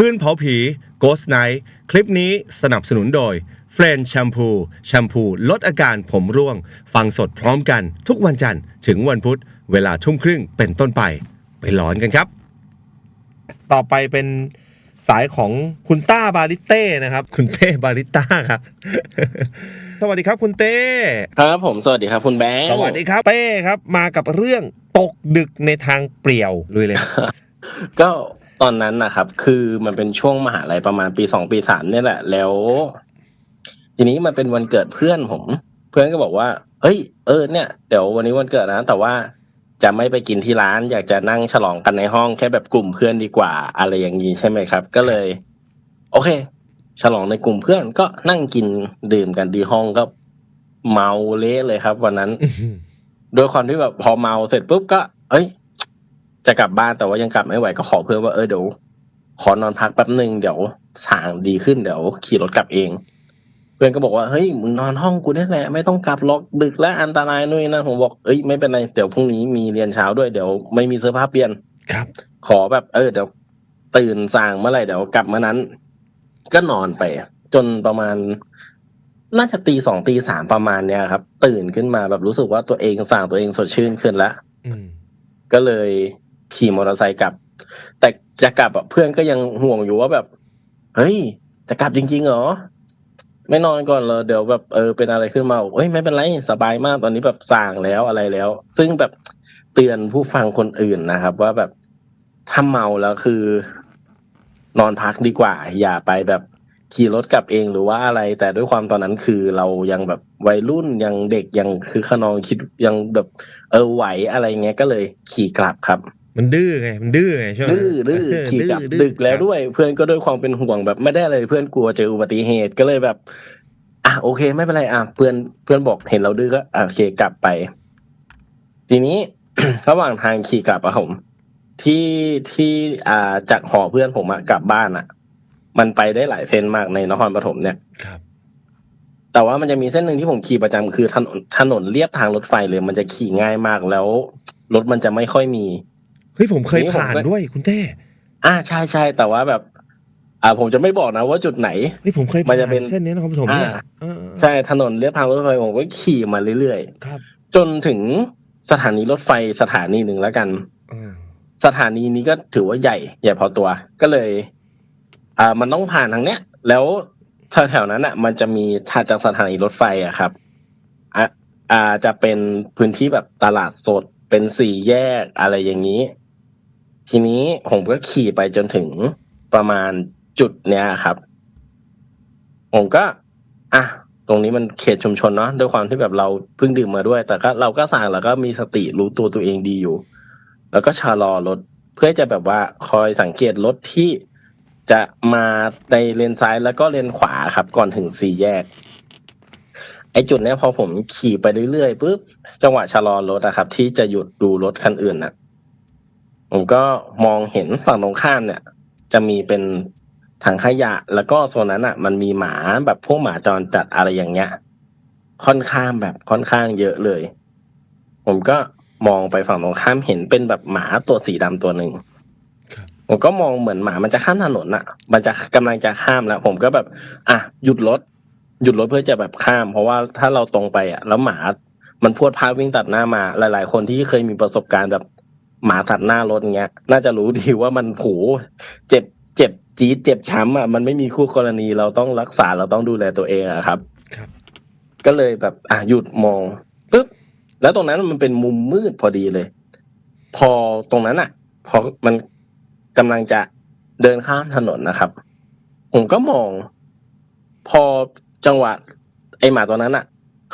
คืนเผาผี Ghost Night คลิปนี้สนับสนุนโดยเฟรนแชมพูแชมพูลดอาการผมร่วง ฟังสดพร้อมกันทุกวันจันทร์ถึงวันพุธ เวลาทุ่มครึ่งเป็นต้นไป ไปหลอนกันครับ ต่อไปเป็นสายของคุณต้าบาริเต้นะครับ คุณเต้บาริต้าครับ สวัสดีครับคุณเต้ ครับผมสวัสดีครับคุณแบงค์สวัสดีครับเต้ครับ มากับเรื่องตกดึกในทางเปลี่ยวลุยเลย ก็ ตอนนั้นนะครับ คือมันเป็นช่วงมหาลัยประมาณปีสองปีสามเนี่ยแหละ แล้ว ทีนี้มันเป็นวันเกิดเพื่อนผม เพื่อนก็บอกว่า เฮ้ย เออ เนี่ย เดี๋ยววันนี้วันเกิดนะ แต่ว่าจะไม่ไปกินที่ร้าน อยากจะนั่งฉลองกันในห้องแค่แบบกลุ่มเพื่อนดีกว่า อะไรอย่างนี้ใช่ไหมครับ ก็เลย โอเค ฉลองในกลุ่มเพื่อนก็นั่งกินดื่มกันที่ห้องก็เมาเละเลยครับ วันนั้น โดยความที่แบบพอเมาเสร็จปุ๊บก็ เอ้ย จะกลับบ้านแต่ว่ายังกลับไม่ไหวก็ขอเพื่อนว่าเออเดี๋ยวขอนอนพักแป๊บหนึ่งเดี๋ยวสางดีขึ้นเดี๋ยวขี่รถกลับเอง เพื่อนก็บอกว่าเฮ้ยมึงนอนห้องกูนี่แหละไม่ต้องกลับหรอกดึกและอันตรายนู่นนนั่นผมบอกเอ้ยไม่เป็นไรเดี๋ยวพรุ่งนี้มีเรียนเช้าด้วยเดี๋ยวไม่มีเสื้อผ้าเปลี่ยนครับ ขอแบบเออเดี๋ยวตื่นสางเมื่อไหร่เดี๋ยวกลับมานั้น ก็นอนไป จนประมาณ น่าจะตีสองตีสามประมาณเนี้ยครับ ตื่นขึ้นมาแบบรู้สึกว่าตัวเองสางตัวเองสดชื่นขึ้นแล้วอืมก็เลย ขี่มอเตอร์ไซค์กลับ แต่จะกลับอะเพื่อนก็ยังห่วงอยู่ว่าแบบ เฮ้ย จะกลับจริงๆเหรอ ไม่นอนก่อนเหรอเดี๋ยวแบบเออเป็นอะไรขึ้นมาบอกเอ้ยไม่เป็นไรสบายมากตอนนี้แบบสั่งแล้วอะไรแล้ว ซึ่งแบบเตือนผู้ฟังคนอื่นนะครับ ว่าแบบถ้าเมาแล้วคือ นอนพักดีกว่า อย่าไปแบบขี่รถกลับเองหรือว่าอะไร แต่ด้วยความตอนนั้นคือเรายังแบบวัยรุ่นยังเด็กยังคือขนองคิดยังแบบ เออไหวอะไรเงี้ยก็เลยขี่กลับครับ มันดื้อไงมันดื้อไงใช่ไหมดื้อดื้อเขี่กลับดื้อดึกแล้วครับด้วย เพื่อนก็ด้วยความเป็นห่วงแบบไม่ได้เลยเพื่อนกลัวเจออุบัติเหตุก็เลยแบบ อะโอเค ไม่เป็นไรอะเพื่อนเพื่อนบอกเห็นเราดื้อก็อะโอเคกลับไป ทีนี้ระหว่างทางขี่กลับอะผมที่ที่อ่าจากหอเพื่อนผมอะกลับบ้านอะมันไปได้หลายเส้นมากในนครปฐมเนี่ยครับแต่ว่ามันจะมีเส้นหนึ่งที่ผมขี่ประจำคือถนนถนนเลียบทางรถไฟเลย มันจะขี่ง่ายมากแล้วรถมันจะไม่ค่อยมี เฮ้ยผมเคยนี่ผมผ่านก็ด้วยคุณเต้อ่าใช่ใช่แต่ว่าแบบ อ่า ผมจะไม่บอกนะว่าจุดไหนเฮ้ยผมเคยมัผ่านนจะเป็นเส้นนี้นครปฐมเนี่ยอ่าเออใช่ถนนเลียบทางรถไฟผมก็ขี่มาเรื่อยครับๆจนถึงสถานีรถไฟสถานีหนึ่งแล้วกันเออสถานีนี้ก็ถือว่าใหญ่ ใหญ่พอตัวก็เลย อ่า มันต้องผ่านทางเนี้ย แล้วแถวๆนั้นอะ มันจะมีถัดจากสถานีรถไฟอะครับอะอ่าจะเป็นพื้นที่แบบตลาดสดเป็นสี่แยกอะไรอย่างนี้ ทีนี้ผมก็ขี่ไปจนถึงประมาณจุดเนี้ยครับ ผมก็ อะตรงนี้มันเขตชุมชนเนาะด้วยความที่แบบเราเพิ่งดื่มมาด้วย แต่ก็เราก็สั่งแล้วก็มีสติรู้ตัวตัวเองดีอยู่ แล้วก็ชะลอรถเพื่อจะแบบว่าคอยสังเกตรถที่จะมาในเลนซ้ายแล้วก็เลนขวาครับ ก่อนถึงสี่แยก ไอ้จุดเนี้ยพอผมขี่ไปเรื่อยๆปุ๊บจังหวะชะลอรถอะครับ ที่จะหยุดดูรถคันอื่นน่ะ ผมก็มองเห็นฝั่งตรงข้ามเนี่ย จะมีเป็นถังขยะ แล้วก็โซนนั้นอะ มันมีหมาแบบพวกหมาจรจัดอะไรอย่างเงี้ย ค่อนข้างแบบค่อนข้างเยอะเลย ผมก็มองไปฝั่งตรงข้ามเห็นเป็นแบบหมาตัวสีดำตัวหนึ่งครับผมก็มองเหมือนหมามันจะข้ามถนนอะ มันจะกำลังจะข้ามแล้ว ผมก็แบบ อะหยุดรถหยุดรถเพื่อจะแบบข้าม เพราะว่าถ้าเราตรงไปอะ แล้วหมามันพรวดพาวิ่งตัดหน้ามา หลาย ๆ คนที่เคยมีประสบการณ์แบบ หมาตัดหน้ารถเงี้ย น่าจะรู้ดีว่ามันโหเจ็บเจ็บจี๊ดเจ็บช้ำอะมันไม่มีคู่กรณีเราต้องรักษาเราต้องดูแลตัวเองอะครับครับ ก็เลยแบบอะหยุดมองปึ๊บแล้วตรงนั้นมันเป็นมุมมืดพอดีเลย พอตรงนั้นอะ พอมันกำลังจะเดินข้ามถนนนะครับ ผมก็มอง พอจังหวะ ไอหมาตัวนั้นอะ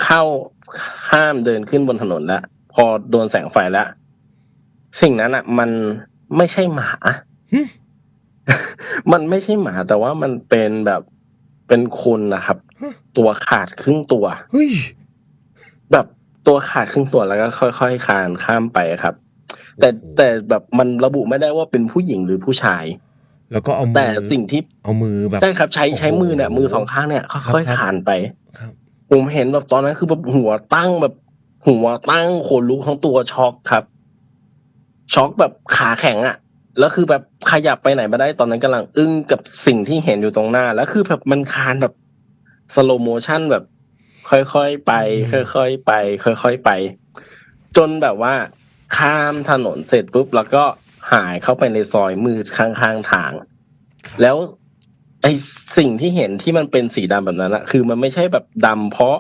เข้าข้ามเดินขึ้นบนถนนแล้วพอโดนแสงไฟแล้ว สิ่งนั้นอะ มันไม่ใช่หมาหึมันไม่ใช่หมา แต่ว่ามันเป็นแบบเป็นคนนะครับ ตัวขาดครึ่งตัวเฮ้ยแบบตัวขาดครึ่งตัวแล้วก็ค่อยๆคลานข้ามไปครับ แต่แต่แบบมันระบุไม่ได้ว่าเป็นผู้หญิงหรือผู้ชาย แล้วก็เอามืแต่สิ่งที่เอามือแบบใช่ครับ ใช้ใช้โอ้โหมือเนี่ยมือสองข้างเนี่ยค่อยครับๆคลานไปครับผมเห็นแบบตอนนั้นคือแบบหัวตั้งแบบหัวตั้งขนลุกทั้งตัวช็อกครับ ช็อกแบบขาแข็งอะ่ะแล้วคือแบบขยับไปไหนไม่ได้ตอนนั้นกำลังอึ้งกับสิ่งที่เห็นอยู่ตรงหน้า แล้วคือแบบมันคานแบบสโลโมชันแบบ ค่อยๆไป ค่อยๆไป ค่อยๆไป จนแบบว่า ข้ามถนนเสร็จปุ๊บ แล้วก็หายเข้าไปในซอยมืดข้างๆทาง แล้วไอสิ่งที่เห็นที่มันเป็นสีดำแบบนั้นอะคือมันไม่ใช่แบบดำเพราะ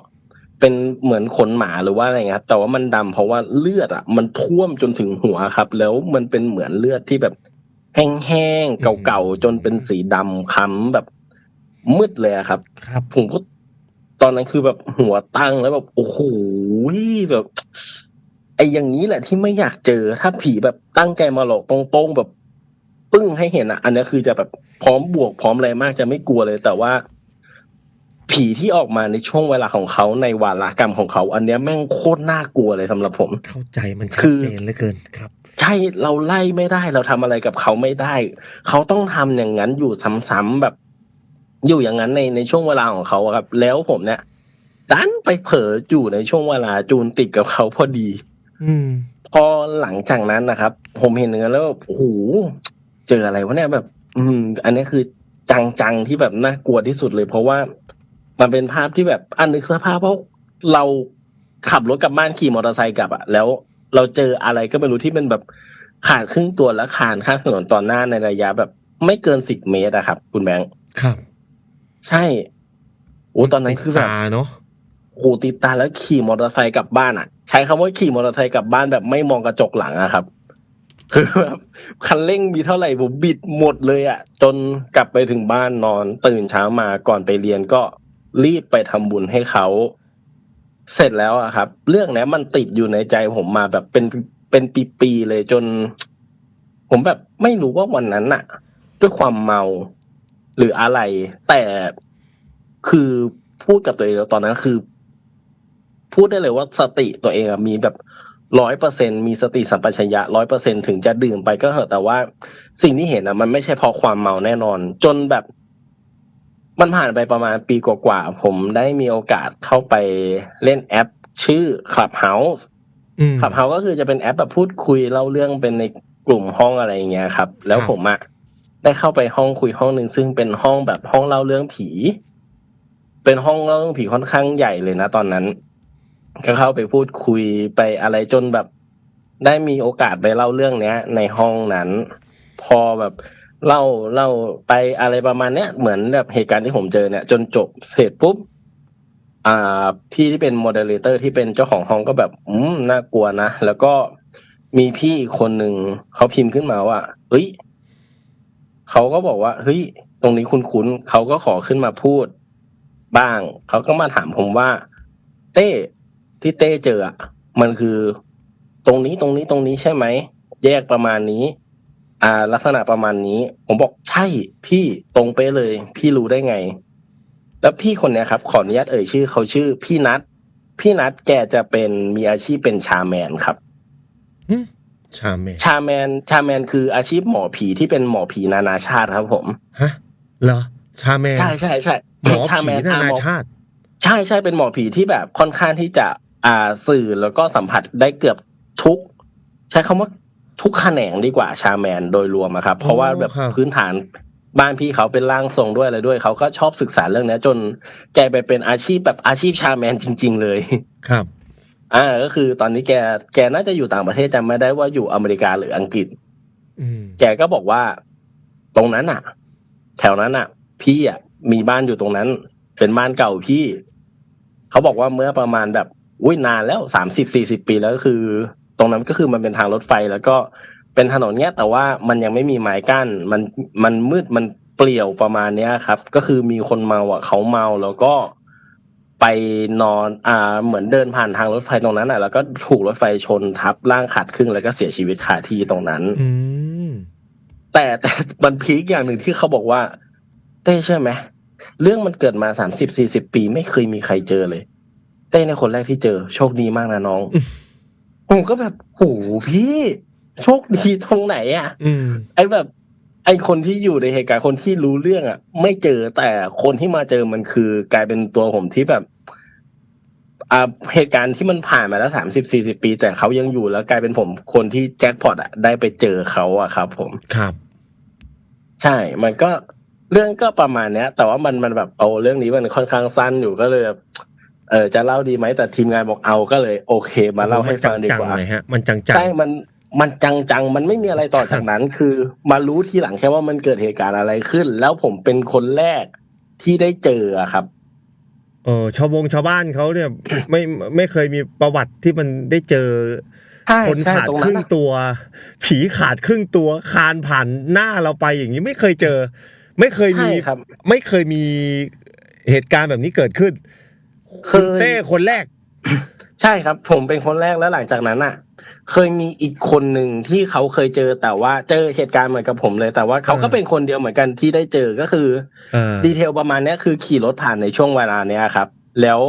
เป็นเหมือนขนหมาหรือว่าอะไรเงี้ยแต่ว่ามันดำเพราะว่าเลือดอะมันท่วมจนถึงหัวครับ แล้วมันเป็นเหมือนเลือดที่แบบแห้งๆเก่าๆจนเป็นสีดำคล้ำแบบมืดเลยอะครับ ครับ ผมก็ตอนนั้นคือแบบหัวตั้งแล้วแบบโอ้โหแบบ ไอ้อย่างนี้แหละที่ไม่อยากเจอ ถ้าผีแบบตั้งใจมาหลอกตรงๆแบบ ปึ้งให้เห็นอะ อันนี้คือจะแบบพร้อมบวกพร้อมอะไรมากจะไม่กลัวเลย แต่ว่า ผีที่ออกมาในช่วงเวลาของเขาในวาระกรรมของเขา อันเนี้ยแม่งโคตรน่ากลัวเลยสำหรับผม เข้าใจมันคืชัดอเจนเหลือเกินครับ ใช่เราไล่ไม่ได้เราทำอะไรกับเขาไม่ได้ เขาต้องทำอย่างนั้นอยู่ซ้ำๆแบบ อยู่อย่างนั้นในในช่วงเวลาของเขาอะครับ แล้วผมเนี่ยดันไปเผลออยู่ในช่วงเวลาจูนติดกับเขาพอดี อืม พอหลังจากนั้นนะครับ ผมเห็นอย่างนั้นแล้วแบบโอ้โหเจออะไรวะเนี่ยแบบ อืม อันนี้คือจังๆที่แบบน่ากลัวที่สุดเลยเพราะว่า มันเป็นภาพที่แบบอันนึกสภาพเพราะเราขับรถกลับบ้านขี่มอเตอร์ไซค์กลับอะแล้วเราเจออะไรก็ไม่รู้ที่เป็นแบบขาดครึ่งตัวแล้วขานข้างถนนตอนหน้าในระยะแบบ ไม่เกินสิบเมตรอะครับ คุณแบงค์ครับ ใช่โอ้ตอนนั้นคือติแบดบตาเนาะโอ้ติดตาแล้วขี่มอเตอร์ไซค์กลับบ้านอะใช้คำว่าขี่มอเตอร์ไซค์กลับบ้านแบบไม่มองกระจกหลังอะครับคือแบบคันเร่งมีเท่าไหร่ผมบิดหมดเลยอะจนกลับไปถึงบ้านนอน ตื่นเช้ามาก่อนไปเรียนก็ รีบไปทำบุญให้เขาเสร็จแล้วอะครับ เรื่องนี้มันติดอยู่ในใจผมมาแบบเป็นเป็นปีๆเลยจน ผมแบบไม่รู้ว่าวันนั้นน่ะด้วยความเมาหรืออะไร แต่คือพูดกับตัวเองตอนนั้นคือ พูดได้เลยว่าสติตัวเองมีแบบร้อยเปอร์เซ็นมีสติสัมปชัญญะร้อยเปอร์เซ็นถึงจะดื่มไปก็เถอะแต่ว่าสิ่งที่เห็นอะมันไม่ใช่เพราะความเมาแน่นอน จนแบบ มันผ่านไปประมาณปีกว่าๆผมได้มีโอกาสเข้าไปเล่นแอป ชื่อ Clubhouse อืมขับเฮาก็คือจะเป็นแอปแบบพูดคุยเล่าเรื่องเป็นในกลุ่มห้องอะไรอย่างเงี้ยครับ แล้วครับผมอะได้เข้าไปห้องคุยห้องหนึ่งซึ่งเป็นห้องแบบห้องเล่าเรื่องผี เป็นห้องเล่าเรื่องผีค่อนข้างใหญ่เลยนะตอนนั้น ก็เข้าไปพูดคุยไปอะไรจนแบบ ได้มีโอกาสไปเล่าเรื่องเนี้ย ในห้องนั้น พอแบบ เล่าเล่าไปอะไรประมาณเนี้ยเหมือนแบบเหตุการณ์ที่ผมเจอเนี่ย จนจบเสร็จปุ๊บอ่า พี่ที่เป็นโมเดเลเตอร์ที่เป็นเจ้าของห้องก็แบบ อืมน่ากลัวนะ แล้วก็มีพี่คนหนึ่งเขาพิมพ์ขึ้นมาว่าเฮ้ยเขาก็บอกว่าเฮ้ยตรงนี้คุณคุ้นเขาก็ขอขึ้นมาพูด บ้างเขาก็มาถามผมว่า เต้ที่เต้เจออะมันคือ ตรงนี้ตรงนี้ตรงนี้ใช่ไหมแยกประมาณนี้ อ่า ลักษณะประมาณนี้ ผมบอกใช่พี่ตรงเป๊ะเลย พี่รู้ได้ไง แล้วพี่คนเนี้ยครับ ขออนุญาตเอ่ยชื่อเขาชื่อพี่นัทพี่นัทแกจะเป็นมีอาชีพเป็นชาแมนครับอืมชาเมนชาแมนชาแมนคืออาชีพหมอผีที่เป็นหมอผีนานาชาติครับผมฮะเหรอชาเมนใช่ใช่ใช่หมอชาแมผีนนาอะนาหมอชาติ ใช่ใช่เป็นหมอผีที่แบบค่อนข้างที่จะอ่าสื่อแล้วก็สัมผัสได้เกือบทุก ใช้คำว่า ทุกแขนงดีกว่าชาแมนโดยรวมอะครับ เพราะว่าแบบครับพื้นฐานบ้านพี่เขาเป็นร่างทรงด้วยอะไรด้วย เขาก็ชอบศึกษาเรื่องเนี้ยจนแกไปเป็นอาชีพแบบอาชีพชาแมนจริง ๆ เลยครับอ่าก็คือตอนนี้แกแกน่าจะอยู่ต่างประเทศจำไม่ได้ว่าอยู่อเมริกาหรืออังกฤษอืมแกก็บอกว่า ตรงนั้นอะแถวนั้นอะพี่อะมีบ้านอยู่ตรงนั้น เป็นบ้านเก่าพี่ เขาบอกว่าเมื่อประมาณแบบอุ้ยนานแล้วสามสิบสี่สิบปีแล้วก็คือ ตรงนั้นก็คือมันเป็นทางรถไฟแล้วก็เป็นถนนเนี้ยแต่ว่ามันยังไม่มีไม้กั้นมันมันมืดมันเปลี่ยวประมาณเนี้ยครับ ก็คือมีคนเมาอะเขาเมาแล้วก็ไปนอนอ่าเหมือนเดินผ่านทางรถไฟตรงนั้นอะ แล้วก็ถูกรถไฟชนทับร่างขาดครึ่งแล้วก็เสียชีวิตคาที่ตรงนั้นอืมแต่แต่มันพีคอย่างหนึ่งที่เขาบอกว่าเต้ใช่ไหมเรื่องมันเกิดมาสามสิบสี่สิบปีไม่เคยมีใครเจอเลย เต้ในคนแรกที่เจอ โชคดีมากนะน้องอืม ผมก็แบบโหพี่โชคดีตรงไหนอะอืมไอ้แบบ ไอ้คนที่อยู่ในเหตุการณ์คนที่รู้เรื่องอะ ไม่เจอแต่คนที่มาเจอมันคือกลายเป็นตัวผมที่แบบอ่าเหตุการณ์ที่มันผ่านมาแล้วสามสิบสี่สิบปี แต่เขายังอยู่แล้วกลายเป็นผมคนที่แจ็คพอตอะได้ไปเจอเขาอะครับ ผมครับ ใช่ มันก็เรื่องก็ประมาณเนี้ย แต่ว่ามันมันแบบเอาเรื่องนี้มันค่อนข้างสั้นอยู่ก็เลยแบบ เออจะเล่าดีไหมแต่ทีมงานบอกเอาก็เลย โอเค มาเล่าให้ฟังดีจังกว่าๆเลยฮะมันจังๆใช่มันมันจังจังๆ มันไม่มีอะไรต่อจากนั้น คือมารู้ทีหลังแค่ว่ามันเกิดเหตุการณ์อะไรขึ้น แล้วผมเป็นคนแรกที่ได้เจออะครับ เออชาววงชาวบ้านเขาเนี่ย ไม่ไม่เคยมีประวัติที่มันได้เจอใช่คนใช่ขาดตรงคนั้รึ่นงอะตัว ผีขาดครึ่งตัว คานผ่านหน้าเราไปอย่างนี้ไม่เคยเจอ ไม่เคยมีใช่ครับไม่เคยมีเหตุการณ์แบบนี้เกิดขึ้นเคคุณยเต้คนแรก ใช่ครับ ผมเป็นคนแรกแล้วหลังจากนั้นอะ เคยมีอีกคนหนึ่งที่เขาเคยเจอแต่ว่าเจอเหตุการณ์เหมือนกับผมเลย แต่ว่าเขาก็อ่าเป็นคนเดียวเหมือนกันที่ได้เจอก็คือเออดีเทลประมาณเนี้ยคือขี่รถผ่านในช่วงเวลาเนี้ยครับ แล้ว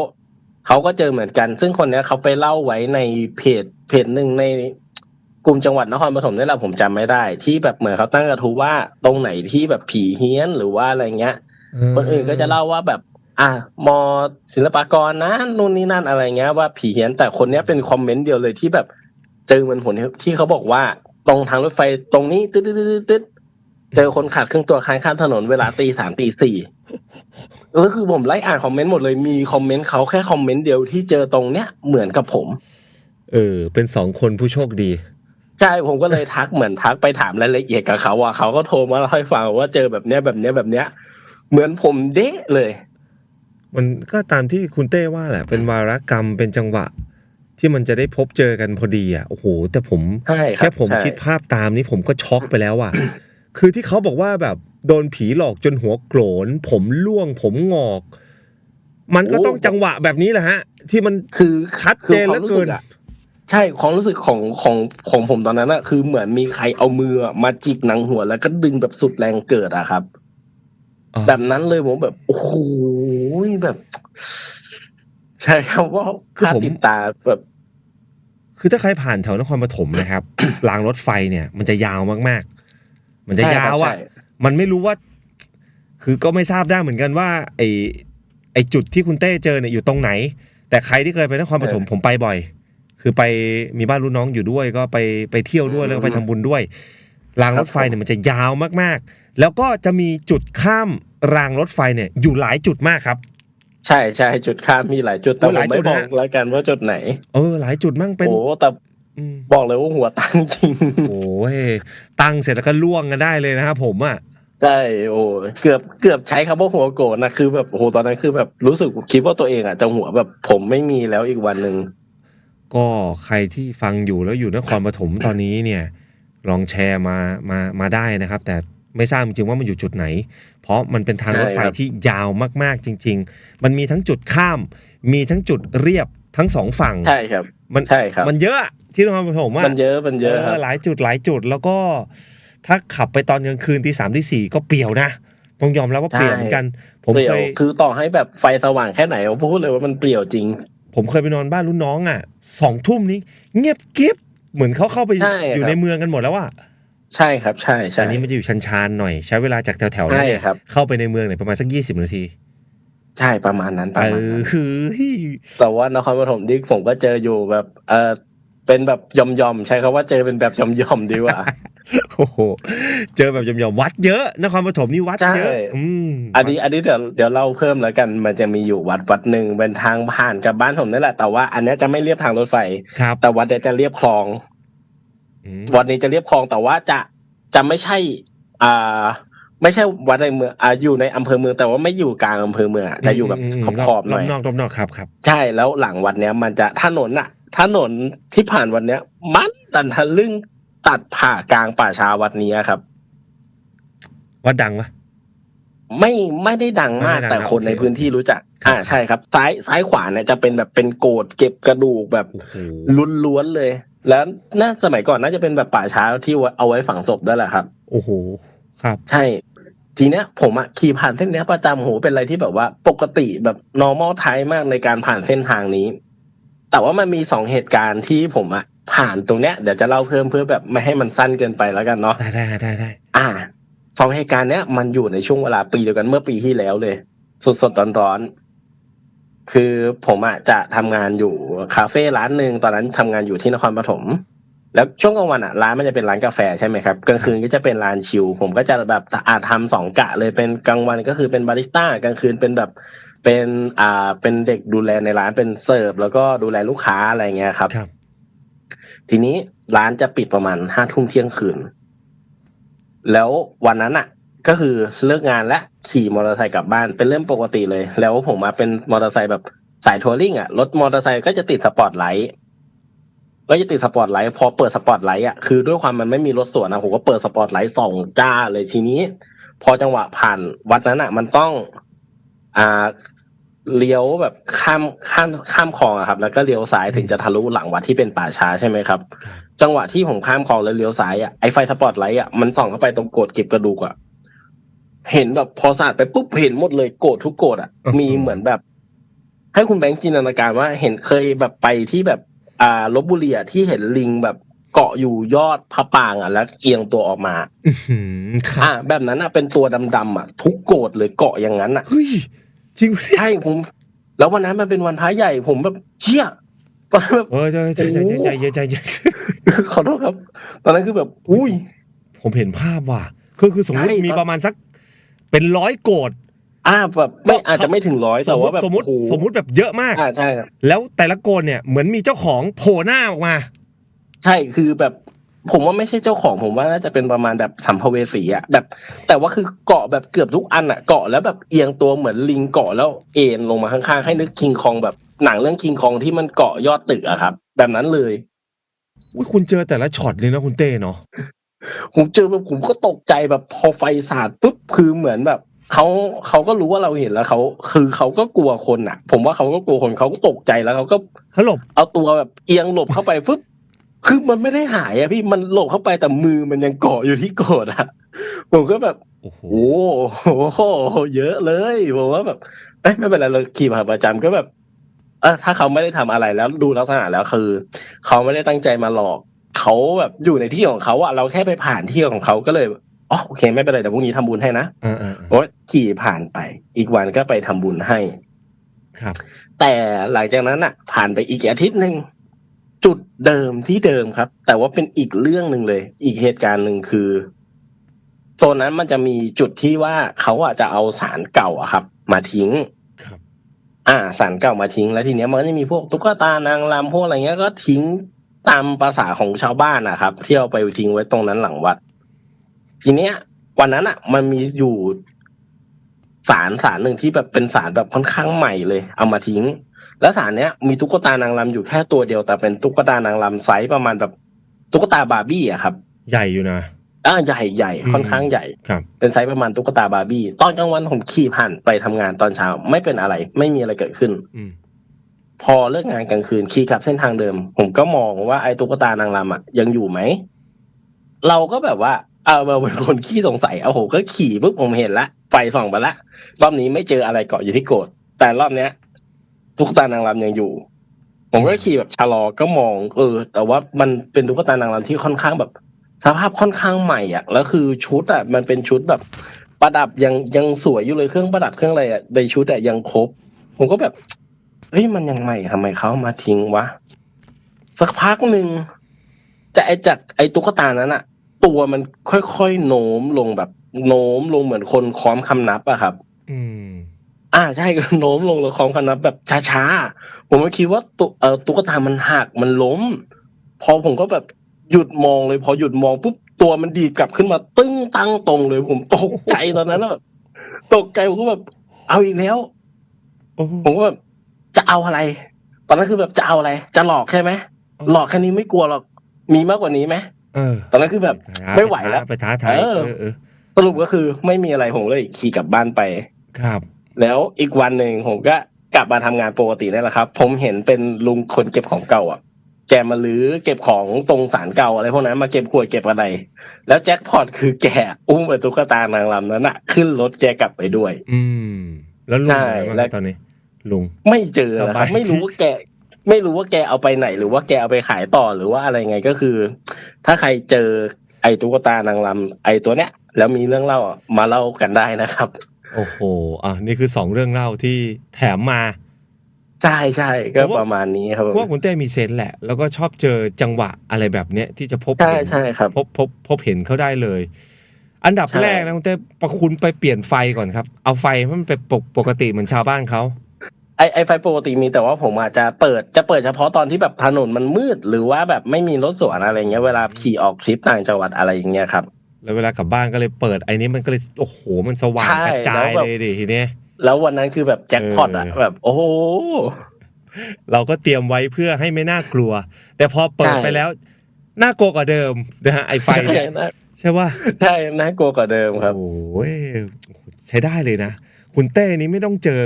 เขาก็เจอเหมือนกัน ซึ่งคนเนี้ยเขาไปเล่าไว้ในเพจเพจหนึ่งในกลุ่มจังหวัดนครปฐมนี่แหละผมจำไม่ได้ ที่แบบเหมือนเขาตั้งกระทู้ว่าตรงไหนที่แบบผีเฮี้ยนหรือว่าอะไรเงี้ย คนอื่นก็จะเล่าว่าแบบ อะมอศิลปากรนะนู่นนี่นั่นอะไรเงี้ยว่าผีเฮี้ยนแต่คนเนี้ยเป็นคอมเมนต์เดียวเลยที่แบบเจอเหมือนผลที่เขาบอกว่า ตรงทางรถไฟตรงนี้ตึ๊ดตึ๊ดตึ๊ดตึ๊ดเจอคนขาดครึ่งตัวค้างข้ามถนนเวลาตีสามตีสี่ก็คือผมไล่อ่านคอมเมนต์หมดเลยมีคอมเมนต์เขาแค่คอมเมนต์เดียวที่เจอตรงเนี้ยเหมือนกับผม เออ เป็นสองคนผู้โชคดีใช่ผมก็เลยทักเหมือนทักไปถามรายละเอียดกับเขาอะเขาก็โทรมาเล่าให้ฟังว่าเจอแบบเนี้ยแบบเนี้ยแบบเนี้ย เหมือนผมเด้เลย มันก็ตามที่คุณเต้ว่าแหละ เป็นวารกรรมเป็นจังหวะ ที่มันจะได้พบเจอกันพอดีอะโอ้โห แต่ผมใช่ครับแค่ผมใช่คิดภาพตามนี้ผมก็ช็อกไปแล้วอะ คือที่เขาบอกว่าแบบโดนผีหลอกจนหัวโกรนผมร่วงผมงอก มันก็ต้องจังหวะแบบนี้แหละฮะ ที่มันคือชัดเจนเหลือเกินคืความรู้สึอะใช่ความรู้สึกของของของผมตอนนั้นอะคือเหมือนมีใครเอามือมาจิกหนังหัวแล้วก็ดึงแบบสุดแรงเกิดอะครับอ่า แบบนั้นเลยผมแบบ โอ้โหแบบ ใช่ครับว่าคือค่าผมติดตาแบบ คือถ้าใครผ่านแถวนครปฐมนะครับรางรถไฟเนี่ย มันจะยาวมากๆ มันจะใช่ครับยาวอะใช่มันไม่รู้ว่า คือก็ไม่ทราบได้เหมือนกันว่า ไอไอจุดที่คุณเต้เจอเนี่ยอยู่ตรงไหน แต่ใครที่เคยไปนครปฐมผมไปบ่อย คือไปมีบ้านรุ่นน้องอยู่ด้วย ก็ไปไปเที่ยวด้วยแล้วก็ไปทำบุญด้วยรางรถไฟเนี่ยมันจะยาวมากๆ แล้วก็จะมีจุดข้ามรางรถไฟเนี่ยอยู่หลายจุดมากครับ ใช่ใช่จุดข้ามมีหลายจุดแต่โอ้ผหลายมไม่จุดบอกนะแล้วกันว่าจุดไหน เออ หลายจุดมั่งเป็นโอ้แต่อืมบอกเลยว่าหัวตั้งจริงโอ้ยตั้งเสร็จแล้วก็ล่วงกันได้เลยนะครับผมอะใช่โอ้เกือบเกือบใช้คำว่าหัวโกรธนะคือแบบโอ้โหตอนนั้นคือแบบรู้สึกคิดว่าตัวเองอะจะหัวแบบผมไม่มีแล้วอีกวันหนึ่งก็ใครที่ฟังอยู่แล้วอยู่นครปฐมตอนนี้เนี่ย ลองแชร์มามามาได้นะครับ แต่ ไม่ทราบจริงๆว่ามันอยู่จุดไหน เพราะมันเป็นทางรถไฟใช่ครับที่ยาวมากๆจริง ๆ มันมีทั้งจุดข้าม มีทั้งจุดเรียบทั้งสองฝั่งใช่ครับ มันใช่ครับมันเยอะที่นครปฐมอะมันเยอะมันเยอะครับหลายจุดหลายจุดแล้วก็ถ้าขับไปตอนกลางคืนตีสามตีสี่ก็เปลี่ยวนะต้องยอมรับว่าเปลี่ยวเหมือนกัน ผมเปลี่ยเควยคือต่อให้แบบไฟสว่างแค่ไหนผมพูดเลยว่ามันเปลี่ยวจริง ผมเคยไปนอนบ้านรุ่นน้องอะสองทุ่มนี้ เงียบกิ๊บเหมือนเขาเข้าไปใช่ครับอยู่ในเมืองกันหมดแล้วอะ ใช่ครับใช่ใช่อันนี้มันจะอยู่ชันชานๆหน่อย ใช้เวลาจากแถวๆนั้นเนี่ยใช่ครับเข้าไปในเมืองเนี่ยประมาณสักยี่สิบนาที ใช่ประมาณนั้นประเอมาณอนั้นคือแต่ว่านครปฐมที่ผมก็เจออยู่แบบเออเป็นแบบยอมยอมๆใช้คำว่าเจอเป็นแบบยอมยอมๆดีกว่าโอ้โหเจอแบบยอมๆวัดเยอะนครปฐมนี่วัดเยอะใช่อืมอันนี้อันนี้เดี๋ยวเดี๋ยวเล่าเพิ่มแล้วกันมันจะมีอยู่วัดวัดหนึ่งเป็นทางผ่านกับบ้านผมนี่แหละแต่ว่าอันเนี้ยจะไม่เรียบทางรถไฟครับแต่วัดเนี้ยจะเรียบคลองอืม วัดนี้จะเรียบคลองแต่ว่าจะจะไม่ใช่ อ่า ไม่ใช่วัดในเมืองอ่าอยู่ในอำเภอเมืองแต่ว่าไม่อยู่กลางอำเภอเมืองอะจะอยู่แบบขอบขอบๆหน่อยรอบนอกรอบนอกครับครับ ใช่แล้วหลังวัดเนี้ยมันจะถนนอะถนนที่ผ่านวันเนี้ย มันดันทะลึ่งตัดผ่ากลางป่าช้าวัดนี้ครับวัดดังปะไม่ไม่ได้ดังมากไม่ได้ดังแต่คนโอเคในพื้นที่รู้จักครับอ่าใช่ครับ ซ้ายซ้ายขวาเนี่ยจะเป็นแบบเป็นโกดเก็บกระดูกแบบโอ้โหล้วนๆเลย แล้วน่าสมัยก่อนน่าจะเป็นแบบป่าช้าที่เอาไว้ฝังศพด้วยแหละครับ โอ้โหครับใช่ทีเนี้ยผมอะขี่ผ่านเส้นเนี้ยประจำโหเป็นอะไรที่แบบว่าปกติแบบ normal type มากในการผ่านเส้นทางนี้ แต่ว่ามันมีสองเหตุการณ์ที่ผมอะผ่านตรงเนี้ยเดี๋ยวจะเล่าเพิ่มเพื่อแบบไม่ให้มันสั้นเกินไปแล้วกันเนาะได้ได้ได้ได้อ่าสองเหตุการณ์เนี้ยมันอยู่ในช่วงเวลาปีเดียวกันเมื่อปีที่แล้วเลย สดสดร้อนร้อน คือผมอะจะทำงานอยู่คาเฟ่ร้านหนึ่งตอนนั้นทำงานอยู่ที่นครปฐมแล้วช่วงกลางวันอะร้านมันจะเป็นร้านกาแฟใช่ไหมครับกลางคืนก็จะเป็นร้านชิลผมก็จะแบบอาจทำสองกะเลยเป็นกลางวันก็คือเป็นบาริสต้ากลางคืนเป็นแบบเป็นอ่าเป็นเด็กดูแลในร้านเป็นเสิร์ฟแล้วก็ดูแลลูกค้าอะไรเงี้ยครับครับ ทีนี้ร้านจะปิดประมาณห้าทุ่มเที่ยงคืน แล้ววันนั้นอะ ก็คือเลิกงานและขี่มอเตอร์ไซค์กลับบ้านเป็นเรื่องปกติเลย แล้วผมมาเป็นมอเตอร์ไซค์แบบสายทัวริงอะรถมอเตอร์ไซค์ก็จะติดสปอตไลท์ก็จะติดสปอตไลท์พอเปิดสปอตไลท์อะคือด้วยความมันไม่มีรถสวนนะผมก็เปิดสปอตไลท์ส่องจ้าเลยทีนี้ พอจังหวะผ่านวัดนั้นอะ มันต้อง อ่าเลี้ยวแบบข้ามข้ามข้ามคลองอะครับ แล้วก็เลี้ยวซ้ายถึงจะทะลุหลังวัดที่เป็นป่าช้าใช่ไหมครับ จังหวะที่ผมข้ามคลองแล้วเลี้ยวซ้ายอะไอไฟสปอตไลท์อะมันส่องเข้าไปตรงโกดเก็บกระดูกอะ เห็นแบบพอสาดไปปุ๊บเห็นหมดเลยโกดทุกโกดอะอือฮึมีเหมือนแบบ ให้คุณแบงค์จินตนาการว่าเห็นเคยแบบไปที่แบบ อ่าลบบุรีอะที่เห็นลิงแบบเกาะอยู่ยอดพระปรางอะแล้วเอียงตัวออกมาอื้อหือครับอ่าแบบนั้นอะเป็นตัวดำๆอะ ทุกโกดเลยเกาะอย่างนั้นอะเฮ้ยจริงปะเนี่ยใช่ผม แล้ววันนั้นมันเป็นวันพระใหญ่ผมแบบเชี่ยตอนนั้นแบบเออใจใจใจใจใจเย็นใจเย็นขอโทษครับ ตอนนั้นคือแบบ อุ้ย ผมเห็นภาพว่ะคือคือสมมติใช่มีครับประมาณสัก เป็นร้อยโกดอ่าแบบไม่อาจจะไม่ถึงร้อยสแต่มมว่าติแบบสมมติโอ้โหสมมติแบบเยอะมากอ่าใช่ครับแล้วแต่ละโกนเนี่ยเหมือนมีเจ้าของโผล่หน้าออกมา ใช่คือแบบผมว่าไม่ใช่เจ้าของผมว่าน่าจะเป็นประมาณแบบสัมภเวสีอะแบบ แต่ว่าคือเกาะแบบเกือบทุกอันอะเกาะแล้วแบบเอียงตัวเหมือนลิงเกาะแล้วเอ็นลงมาข้างๆให้นึกคิงคองแบบหนังเรื่องคิงคองที่มันเกาะยอดตึกอะครับ แบบนั้นเลยอุ้ยคุณเจอแต่ละช็อตเลยนะคุณเต้เนาะ ผมเจอแบบผมก็ตกใจแบบพอไฟสาดปุ๊บคือเหมือนแบบเขาเขาก็รู้ว่าเราเห็นแล้วเขาคือเขาก็กลัวคนอะผมว่าเขาก็กลัวคนเขาก็ตกใจแล้วเขาก็เขาหลบเอาตัวแบบเอียงหลบเข้าไปฟึบคือมันไม่ได้หายอะพี่มันหลบเข้าไปแต่มือมันยังเกาะอยู่ที่โกดอะผมก็แบบโอ้โหโอ้โหเยอะเลยผมว่าแบบเอ้ยไม่เป็นไรเราขี่ผ่านประจำก็แบบเออถ้าเขาไม่ได้ทำอะไรแล้วดูลักษณะแล้วคือ เขาไม่ได้ตั้งใจมาหลอก เขาแบบอยู่ในที่ของเขาอะเราแค่ไปผ่านที่ของเขาก็เลยอ๋อโอเค ไม่เป็นไรเดี๋ยวพรุ่งนี้ทำบุญให้นะอ่าอ่าโอ้ขี่ผ่านไป อีกวันก็ไปทำบุญให้ ครับ แต่หลังจากนั้นอะผ่านไปอีกอาทิตย์หนึ่งจุดเดิมที่เดิมครับ แต่ว่าเป็นอีกเรื่องหนึ่งเลย อีกเหตุการณ์หนึ่งคือโซนนั้นมันจะมีจุดที่ว่าเขาอะจะเอาสารเก่าอะครับ มาทิ้งครับ อ่าสารเก่ามาทิ้งแล้วทีเนี้ยมันก็จะมีพวกตุ๊กตานางรำพวกอะไรเงี้ยก็ทิ้ง ตามภาษาของชาวบ้านนะครับที่เอาไปทิ้งไว้ตรงนั้นหลังวัด ทีเนี้ย วันนั้นอะ มันมีอยู่สารสารหนึ่งที่แบบเป็นสารแบบค่อนข้างใหม่เลย เอามาทิ้ง แล้วสารเนี้ยมีตุ๊กตานางรำอยู่แค่ตัวเดียวแต่เป็นตุ๊กตานางรำไซส์ประมาณแบบตุ๊กตาบาร์บี้อะครับ ใหญ่อยู่นะอ่าใหญ่ใหญ่ค่อนข้างใหญ่ครับ เป็นไซส์ประมาณตุ๊กตาบาร์บี้ตอนกลางวันผมขี่ผ่านไปทำงานตอนเช้า ไม่เป็นอะไร ไม่มีอะไรเกิดขึ้นอืม พอเลิกงานกลางคืนขี่กลับเส้นทางเดิม ผมก็มองว่าไอ้ตุ๊กตานางรำอะยังอยู่ไหม เราก็แบบว่าเอาเราเป็นคนขี้สงสัยเอาผมก็ขี่ปุ๊บผมเห็นละไฟส่องไปละรอบนี้ไม่เจออะไรเกาะอยู่ที่โกดแต่รอบเนี้ยตุ๊กตานางรำยังอยู่ ผมก็ขี่แบบชะลอก็มอง เออ แต่ว่ามันเป็นตุ๊กตานางรำที่ค่อนข้างแบบสภาพค่อนข้างใหม่อะแล้วคือชุดอะมันเป็นชุดแบบ ประดับยังยังสวยอยู่เลยเครื่องประดับเครื่องอะไรอะในชุดอะยังครบ ผมก็แบบ เฮ้ยมันยังใหม่ทำไมเขาเอามาทิ้งวะ สักพักหนึ่งจะไอจากไอตุ๊กตานั้นอะตัวมันค่อยๆโน้มลงแบบ โน้มลงเหมือนคนค้อมคำนับอะครับ อืม อ่าใช่ก็โน้มลงแล้วค้อมคำนับแบบช้าๆผมก็คิดว่าตุเอ่อตุ๊กตามันหักมันล้ม พอผมก็แบบหยุดมองเลย พอหยุดมองปุ๊บตัวมันดีดกลับขึ้นมา ตึ้งตั้งตรงเลย ผมตกใจตอนนั้นอะแบบตกใจผมก็แบบเอาอีกแล้วโอ้โหผมก็แบบจะ เอาอะไร ตอนนั้นคือแบบจะเอาอะไร จะหลอกใช่ไหมหลอกแค่นี้ไม่กลัวหรอกมีมากกว่านี้ไหมเออตอนนั้นคือแบบไม่ไหวแล้วไปท้าทายเออเออเออสรุปก็คือไม่มีอะไรผมเลยขี่กลับบ้านไปครับ แล้วอีกวันหนึ่งผมก็กลับมาทำงานปกตินั่นแหละครับ ผมเห็นเป็นลุงคนเก็บของเก่าอะ แกมาลื้อเก็บของตรงสารเก่าอะไรพวกนั้นมาเก็บขวดเก็บอะไร แล้วแจ็คพอตคือแกอุ้มไอ้ตุ๊กตานางรำนั้นอะขึ้นรถแกกลับไปด้วย อืม แล้วลุงใช่เป็นไงบ้างและตอนนี้ ลุง ไม่เจอนะคสรับาบยไม่รู้ว่าแกไม่รู้ว่าแกเอาไปไหน หรือว่าแกเอาไปขายต่อหรือว่าอะไรไงก็คือ ถ้าใครเจอไอ้ตุ๊กตานางรำไอ้ตัวเนี้ย แล้วมีเรื่องเล่าอะมาเล่ากันได้นะครับ โอ้โหอะนี่คือสองเรื่องเล่าที่แถมมาใช่ใช่ก็ประมาณนี้ครับผมพวกคุณเต้มีเซนส์แหละ แล้วก็ชอบเจอจังหวะอะไรแบบเนี้ยที่จะพบใช่เห็นใช่ครับพบพบพบเห็นเขาได้เลย อันดับใช่แรกนะคุณเต้ประคุณไปเปลี่ยนไฟก่อนครับ เอาไฟให้มันเป็นปกปกติเหมือนชาวบ้านเขา ไอไอไฟปกติมีแต่ว่าผมอาจจะเปิดจะเปิดเฉพาะตอนที่แบบถนนมันมืด หรือว่าแบบไม่มีรถสวนอะไรเงี้ยเวลาขี่ออกทริปต่างจังหวัดอะไรอย่างเงี้ยครับ แล้วเวลากลับบ้านก็เลยเปิดไอ้นี้มันก็เลยโอ้โหมันสว่างใช่กระจายแล้วแบบเลยดิทีเนี้ยแล้ววันนั้นคือแบบแจ็คพอตอะเออแบบ โอ้โหเราก็เตรียมไว้เพื่อให้ไม่น่ากลัว แต่พอเปิดใช่ไปแล้วน่ากลัวกว่าเดิมนะฮะไอไฟใช่เนี่ยนะใช่ว่าใช่น่ากลัวกว่าเดิมครับโอ้ยใช้ได้เลยนะ คุณเต้นี้ไม่ต้องเจอ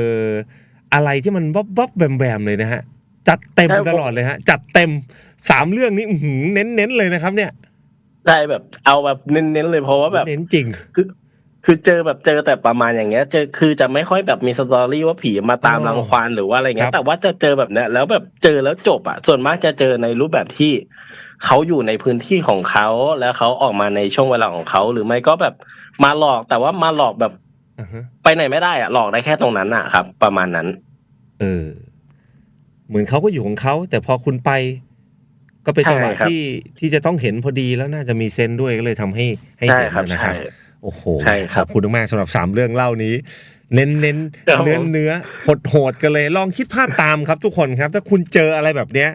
อะไรที่มันวับวับแวมแวมเลยนะฮะ จัดเต็มใช่ผมตลอดเลยฮะ จัดเต็มสามเรื่องนี้เน้นเน้นๆเลยนะครับ เนี่ยได้แบบเอาแบบเน้นๆเลยเพราะว่าแบบเน้นจริงคือเจอแบบเจอแต่ประมาณอย่างเงี้ยเจอคือจะไม่ค่อยแบบมีสตอรี่ว่าผีมาตามอ๋อรังควานหรือว่าอะไรคเงี้รัยบแต่ว่าจะเจอแบบเนี้ยแล้วแบบเจอแล้วจบอะส่วนมากจะเจอในรูปแบบที่เขาอยู่ในพื้นที่ของเขาแล้วเขาออกมาในช่วงเวลาของเขาหรือไม่ก็แบบมาหลอกแต่ว่ามาหลอกแบบอ่าฮะ ไปไหนไม่ได้อะหลอกได้แค่ตรงนั้นอะครับ ประมาณนั้น เออ เหมือนเขาก็อยู่ของเขาแต่พอคุณไป ก็เป็นจังหวะใช่ครับ ที่ที่จะต้องเห็นพอดีแล้วน่าจะมีเซนส์ด้วยก็เลยทำให้ให้ใช่เห็นครับนะครัใช่บโอ้โหใช่ครับขอบคุณมากๆสำหรับสามเรื่องเล่านี้ เน้นเน้นครับเนื้อผมเนื้อหดโหดกันเลย ลองคิดภาพตามครับ ทุกคนครับ ถ้าคุณเจออะไรแบบเนี้ย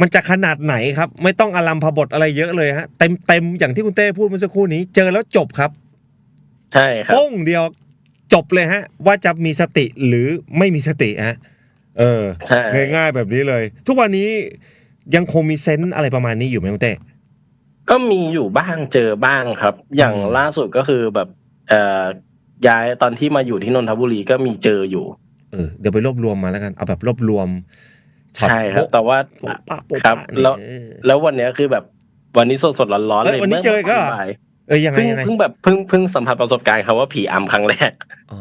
มันจะขนาดไหนครับ ไม่ต้องอลัมพบทอะไรเยอะเลยฮะเต็มเต็มๆอย่างที่คุณเต้พูดเมื่อสักครู่นี้ เจอแล้วจบครับ ใช่ครับโป้งเดียวจบเลยฮะ ว่าจะมีสติหรือไม่มีสติฮะเออใช่ง่ายๆแบบนี้เลย ทุกวันนี้ยังคงมีเซนส์อะไรประมาณนี้อยู่ไหมคุณเต้ก็มีอยู่บ้างเจอบ้างครับ อย่างอืมล่าสุดก็คือแบบเอ่อย้ายตอนที่มาอยู่ที่นนทบุรีก็มีเจออยู่ เออเดี๋ยวไปรวบรวมมาแล้วกัน เอาแบบรวบรวมช็อตใช่ครับโป๊ะแต่ว่าโป๊ะปะโป๊ะครับปะนี่แล้วเออแล้ววันเนี้ยคือแบบวันนี้สดสดๆร้อนๆเอ้เลยยวันนี้เจออีกแล้ว เหรอบ่ายเออยังไงเพิ่งยังไงเพิ่งแบบเพิ่งเพิ่งสัมผัสประสบการณ์ครับว่าผีอำครั้งแรกอ๋อ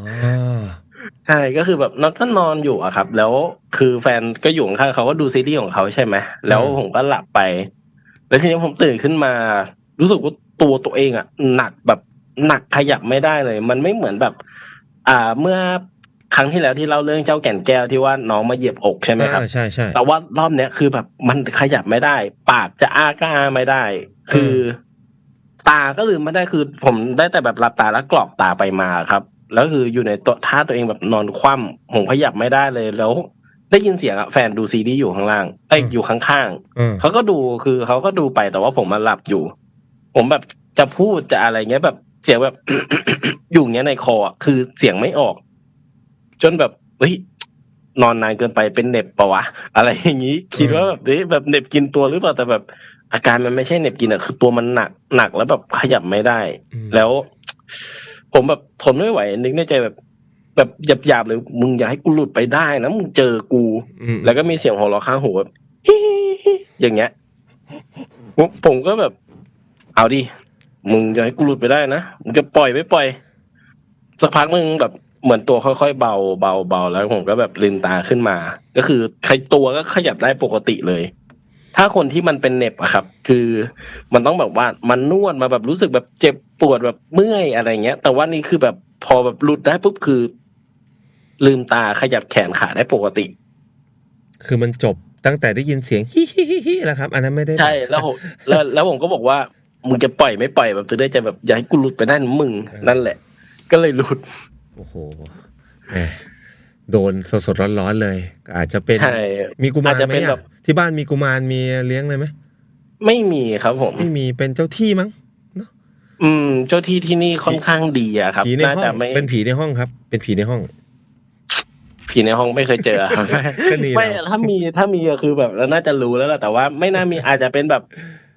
ใช่ก็คือแบบนอนก็นอนอยู่อะครับ แล้วคือแฟนก็อยู่ข้างๆเขาก็ดูซีรีส์ของเขาใช่ไหมแล้วผมก็หลับไป แล้วทีนี้ผมตื่นขึ้นมา รู้สึกว่าตัวตัวเองอะหนักแบบหนักขยับไม่ได้เลย มันไม่เหมือนแบบ อ่าเมื่อครั้งที่แล้วที่เล่าเรื่องเจ้าแก่นแก้วที่ว่าน้องมาเหยียบอกใช่ไหมครับอ่าใช่ใช่แต่ว่ารอบเนี้ยคือแบบมันขยับไม่ได้ ปากจะอ้าก็อ้าไม่ได้ คือ ตาก็ลืมไม่ได้คือ ผมได้แต่แบบหลับตาแล้วกรอกตาไปมาครับ แล้วคืออยู่ในตัวท่าตัวเองแบบนอนคว่ำผมขยับไม่ได้เลยแล้ว ได้ยินเสียงอะแฟนดูซีรีส์อยู่ข้างล่างเอ้ยอยู่ข้างเออๆเขาก็ดูคือเขาก็ดูไปแต่ว่าผมมาหลับอยู่ ผมแบบจะพูดจะอะไรเงี้ยแบบเสียงแบบ อยู่อย่างเงี้ยในคออะคือเสียงไม่ออก จนแบบเฮ้ยนอนนานเกินไปเป็นเหน็บปะวะ อะไรอย่างนี้ คิดว่าแบบเฮ้ยแบบเหน็บกินตัวหรือเปล่าแต่แบบ อาการมันไม่ใช่เหน็บกินอะคือตัวมันหนักหนักแล้วแบบขยับไม่ได้ อืม แล้ว ผมแบบทนไม่ไหวนึกในใจแบบ แบบหยาบๆเลยมึงอย่าให้กูหลุดไปได้นะมึงเจอกู อืมแล้วก็มีเสียงหัวเราะข้างหูแบบ อย่างเงี้ยผมผมก็แบบ เอาดิ มึงจะให้กูหลุดไปได้นะ มึงจะปล่อยไม่ปล่อย สักพักมึงแบบเหมือนตัวค่อยๆเบาเบาเบาแล้วผมก็แบบลืมตาขึ้นมา ก็คือใครตัวก็ขยับได้ปกติเลย ถ้าคนที่มันเป็นเหน็บอะครับ คือมันต้องแบบว่ามันนวดมาแบบรู้สึกแบบเจ็บปวดแบบเมื่อยอะไรเงี้ย แต่ว่านี่คือแบบพอแบบหลุดได้ปุ๊บคือ ลืมตาขยับแขนขาได้ปกติ คือมันจบตั้งแต่ได้ยินเสียงฮิฮิฮิฮิแล้วครับ อันนั้นไม่ได้ใช่แล้วผมแล้วแล้วผมก็บอกว่ามึงจะปล่อยไม่ปล่อยแบบจะได้จะแบบอย่าให้กูหลุดไปได้นะมึงนั่นแหละ ก็เลยหลุดโอ้โหแหม โดนสดๆร้อนๆเลย อาจจะเป็นใช่มีกุมารอาจจะไหมเป็นอะแบบที่บ้านมีกุมารมีเลี้ยงเลยไหมไม่มีครับผม ไม่มีเป็นเจ้าที่มั้งอืม เจ้าที่ที่นี่ค่อนข้างดีอะครับผีในน่าห้อจะงไม่เป็นผีในห้องครับ เป็นผีในห้อง ผีในห้องไม่เคยเจอครับก็ดีไม่แล้วถ้ามีถ้ามีก็คือแบบเราน่าจะรู้แล้วแหละแต่ว่าไม่น่ามีอาจจะเป็นแบบ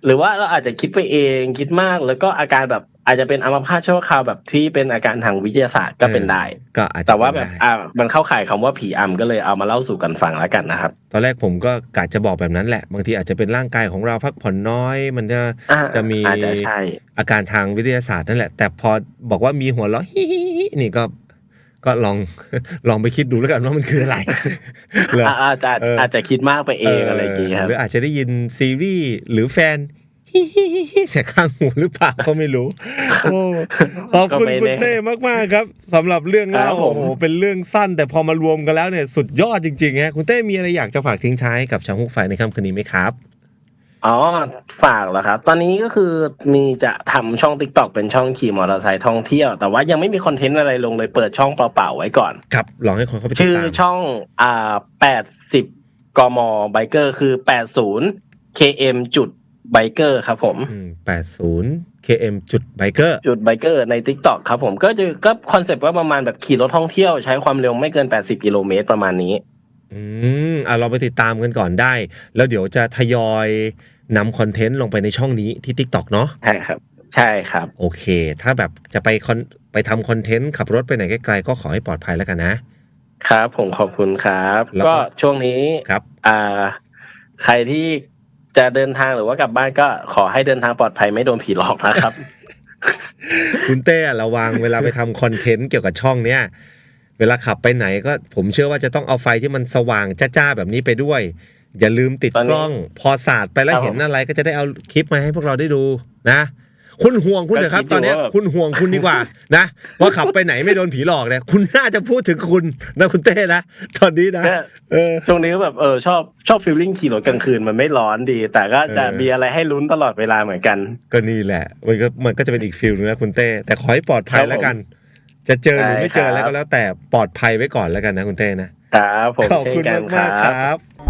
หรือว่าเราอาจจะคิดไปเองคิดมากแล้วก็อาการแบบ อาจจะเป็นอัมพาตชั่วคราวแบบที่เป็นอาการทางวิทยาศาสตร์ก็เป็นได้ ก็อาจจะแต่ว่าแบบเป็นได้อ่ามันเข้าข่ายคำว่าผีอำก็เลยเอามาเล่าสู่กันฟังแล้วกันนะครับ ตอนแรกผมก็กะจะบอกแบบนั้นแหละ บางทีอาจจะเป็นร่างกายของเราพักผ่อนน้อย มันจะอ่าจะมีอาจจะใช่อาการทางวิทยาศาสตร์นั่นแหละ แต่พอบอกว่ามีหัวเราะฮิฮิฮินี่ก็ก็ลองลองไปคิดดูแล้วกันว่ามันคืออะไรเหรออ่าอาจจะเออออาจจะคิดมากไปเองอะไรอย่างเงี้ยครับหรืออาจจะได้ยินซีรีส์หรือแฟนฮิฮิฮิฮิ เสียงข้างหูหรือเปล่าก็ไม่รู้โอ้ขอบคุณก็ไม่คุณแน่เต้มากๆครับสำหรับเรื่องเล่าครับผมโอ้โหเป็นเรื่องสั้น แต่พอมารวมกันแล้วเนี่ยสุดยอดจริงๆฮะคุณเต้มีอะไรอยากจะฝากทิ้งท้ายกับชาวฮุกไฟในค่ำคืนนี้ไหมครับอ๋อฝากเหรอครับ ตอนนี้ก็คือมีจะทำช่อง t ิ k t o k เป็นช่องขี่มอเตอร์ไซค์ท่องเที่ยว แต่ว่ายังไม่มีคอนเทนต์อะไรลงเลยเปิดช่องเปล่าๆไว้ก่อน ครับลองให้คนเข้าไปติดชื่อตามช่องอ่าแปดสิบกมไบเกอร์คือแปดศูนย์ km จุด ไบเกอร์ครับผมแปดศูนย์ km จุดไบเกอร์จุดไบเกอร์ใน t ิ k t o k ครับผมก็จะก็คอนเซปต์ว่าประมาณแบบขี่รถท่องเที่ยวใช้ความเร็วไม่เกิน 80 กิโลเมตรประมาณนี้ อืมอะเราไปติดตามกันก่อนได้ แล้วเดี๋ยวจะทยอยนำคอนเทนต์ลงไปในช่องนี้ที่ TikTok เนาะใช่ครับ ใช่ครับ โอเค ถ้าแบบจะไปคอนไปทำคอนเทนต์ขับรถไปไหนไกลๆก็ขอให้ปลอดภัยแล้วกันนะ ครับ ผมขอบคุณครับแล้วก็ก็ช่วงนี้ครับ อ่าใครที่ จะเดินทางหรือว่ากลับบ้านก็ขอให้เดินทางปลอดภัยไม่โดนผีหลอกนะครับ คุณเต้อะระวังเวลาไปทำคอนเทนต์เกี่ยวกับช่องเนี้ยเวลาขับไปไหนก็ผมเชื่อว่าจะต้องเอาไฟที่มันสว่างจ้าๆแบบนี้ไปด้วย อย่าลืมติดตอนนี้กล้อง พอสาดไปแล้วครับผมเห็นอะไรก็จะได้เอาคลิปมาให้พวกเราได้ดูนะ คุณห่วงคุณเถอะครับก็คิดอยู่ตอนเนี้ยว่าคุณห่วงคุณดีกว่านะว่าขับไปไหนไม่โดนผีหลอกเนี่ยคุณน่าจะพูดถึงคุณนะคุณเต้นะตอนนี้นะก็เออช่วงนี้ก็แบบเออชอบชอบฟีลลิ่งขี่รถกลางคืนมันไม่ร้อนดี แต่ก็จะเออมีอะไรให้ลุ้นตลอดเวลาเหมือนกัน ก็นี่แหละ มันก็มันก็จะเป็นอีกฟิลนึงนะคุณเต้ แต่ขอให้ปลอดภัยครับผมแล้วกัน จะเจอหรือไม่เจอใช่ครับอะไรก็แล้วแต่ปลอดภัยไว้ก่อนแล้วกันนะคุณเต้นะครับผมขอบเช่นคุณกันมากคมากๆครับรับ